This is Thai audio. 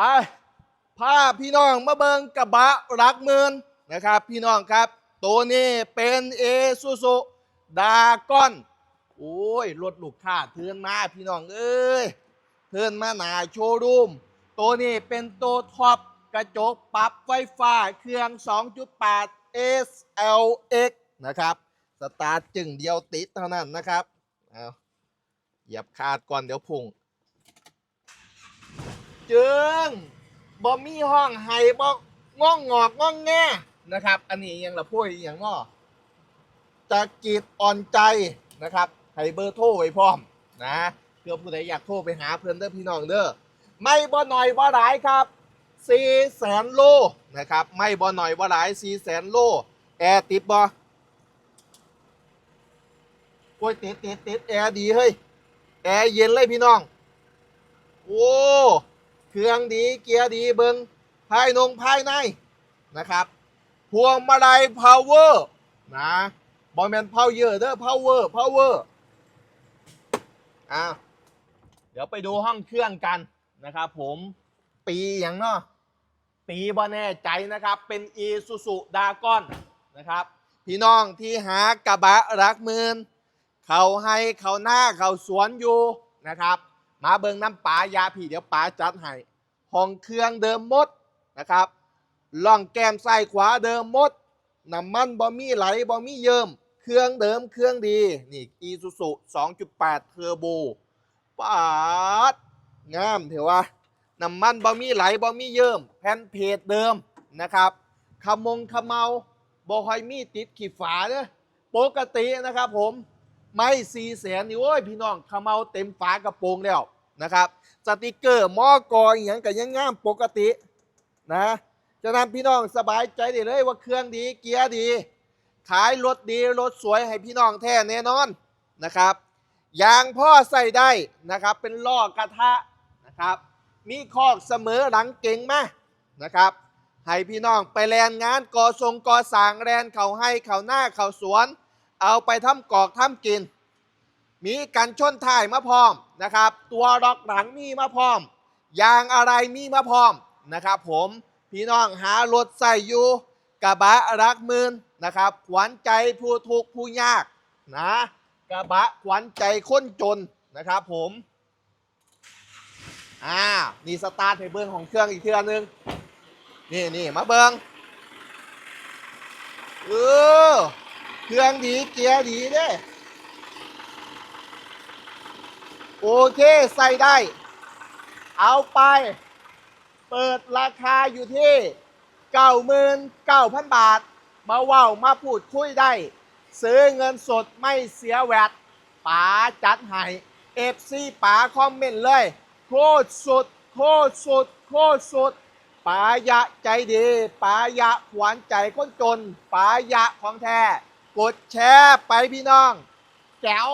ไปพาพี่น้องมาเบิงกระบะรักเมือนนะครับ พี่น้องครับ ตัวนี้เป็นเอซูซูดาก้อนโอ้ยรถลูกค้าเทินมาพี่น้องเอ้ยเทินมาหนาโชว์รูม ตัวนี้เป็นตัวท็อปกระจกปรับไฟฟ้าเครื่อง 2.8 SLX นะครับ สตาร์ทจึงเดียวติดเท่านั้นนะครับ เอาเหยียบคาดก่อนเดี๋ยวพุ่ง จึงบ่มีห้องไห้บ่ง่องงอกง่องแง่นะครับ อันนี้ยังละพูดอย่างง้อจะกีดอ่อนใจนะครับให้เบอร์โทรไว้พร้อมนะเพื่อผู้ใดอยากโทรไปหาเพื่อนเด้อพี่น้องเด้อไม่บ่หน่อยบ่หลายครับ4แสนโลนะครับ ไม่บ่หน่อยบ่หลาย4แสนโลแอร์ติดบ่โอ้ยติดติดติดแอร์ดีเฮ้ยแอร์เย็นเลยพี่น้อง โอ้ เครื่องดีเกียร์ดีเบิงภายนงภายในนะครับ พวงมาลัยพาวเวอร์นะบอลแมนพาวเวอร์เด้อพาวเวอร์พาวเวอร์อะเดี๋ยวไปดูห้องเครื่องกันนะครับผมปีอย่างเนาะปีบ่แน่ใจนะครับ เป็น e s u z u d a g o n นะครับ พี่น้องที่หากระบะรักมืนเขาให้เขาหน้าเขาสวนอยู่นะครับ มาเบิงน้ำปลายาพี่เดี๋ยวป๋าจัดให้ห้องเครื่องเดิมหมดนะครับล่องแก้มซ้ขวาเดิมหมดน้ำมันบ่มีไหลบ่มีเยิมเครื่องเดิมเครื่องดีนี่อีซูซู2.8เทอร์โบปาดงามเถอะวะน้ำมันบ่มีไหลบ่มีเยิมแผ่นเพจเดิมนะครับขมงขมเมาบ่ค่อยมีติดขีดฝาเด้อปกตินะครับผม ไม่สี่แสนนี่โอ้ยพี่น้องขมเมาเต็มฝากระโปรงแล้วนะครับสติกเกอร์มอกออย่างก็ยังงามปกตินะจะนำพี่น้องสบายใจได้เลยว่าเครื่องดีเกียร์ดี ขายรถดีรถสวยให้พี่น้องแท้แน่นอนนะครับยางพ่อใส่ได้นะครับ เป็นล้อกระทะนะครับ มีคอกเสมอหลังเก่งมานะครับให้พี่น้องไปแลนงานก่อทรงก่อสางแลนเขาให้เขาหน้าเขาสวน เอาไปทำกอกทำกิน มีกันชนถ่ายมาพร้อมนะครับ ตัวล็อกหลังมีมาพร้อม ยางอะไรมีมาพร้อมนะครับผมพี่น้องหารถใส่อยู่กระบะรักมืนนะครับขวัญใจผู้ทุกข์ผู้ยากนะกระบะขวัญใจคนจนนะครับผมอ่านี่สตาร์ทให้เบิ้งของเครื่องอีกเครื่องนึงนี่นี่มาเบิ้งเออ เครื่องดีเกียร์ดีเด้โอเค ใส่ได้ เอาไป เปิดราคาอยู่ที่99,000บาท มาว้ามาพูดคุยได้ ซื้อเงินสดไม่เสียแวดป๋าจัดให้เอฟซีป๋าคอมเมนต์เลย โคตรสุด โคตรสุด โคตรสุดป๋ายะใจดีป๋ายะขวัญใจคนจนป๋ายะของแท้ กดแชร์ไปพี่น้องแจ๋ว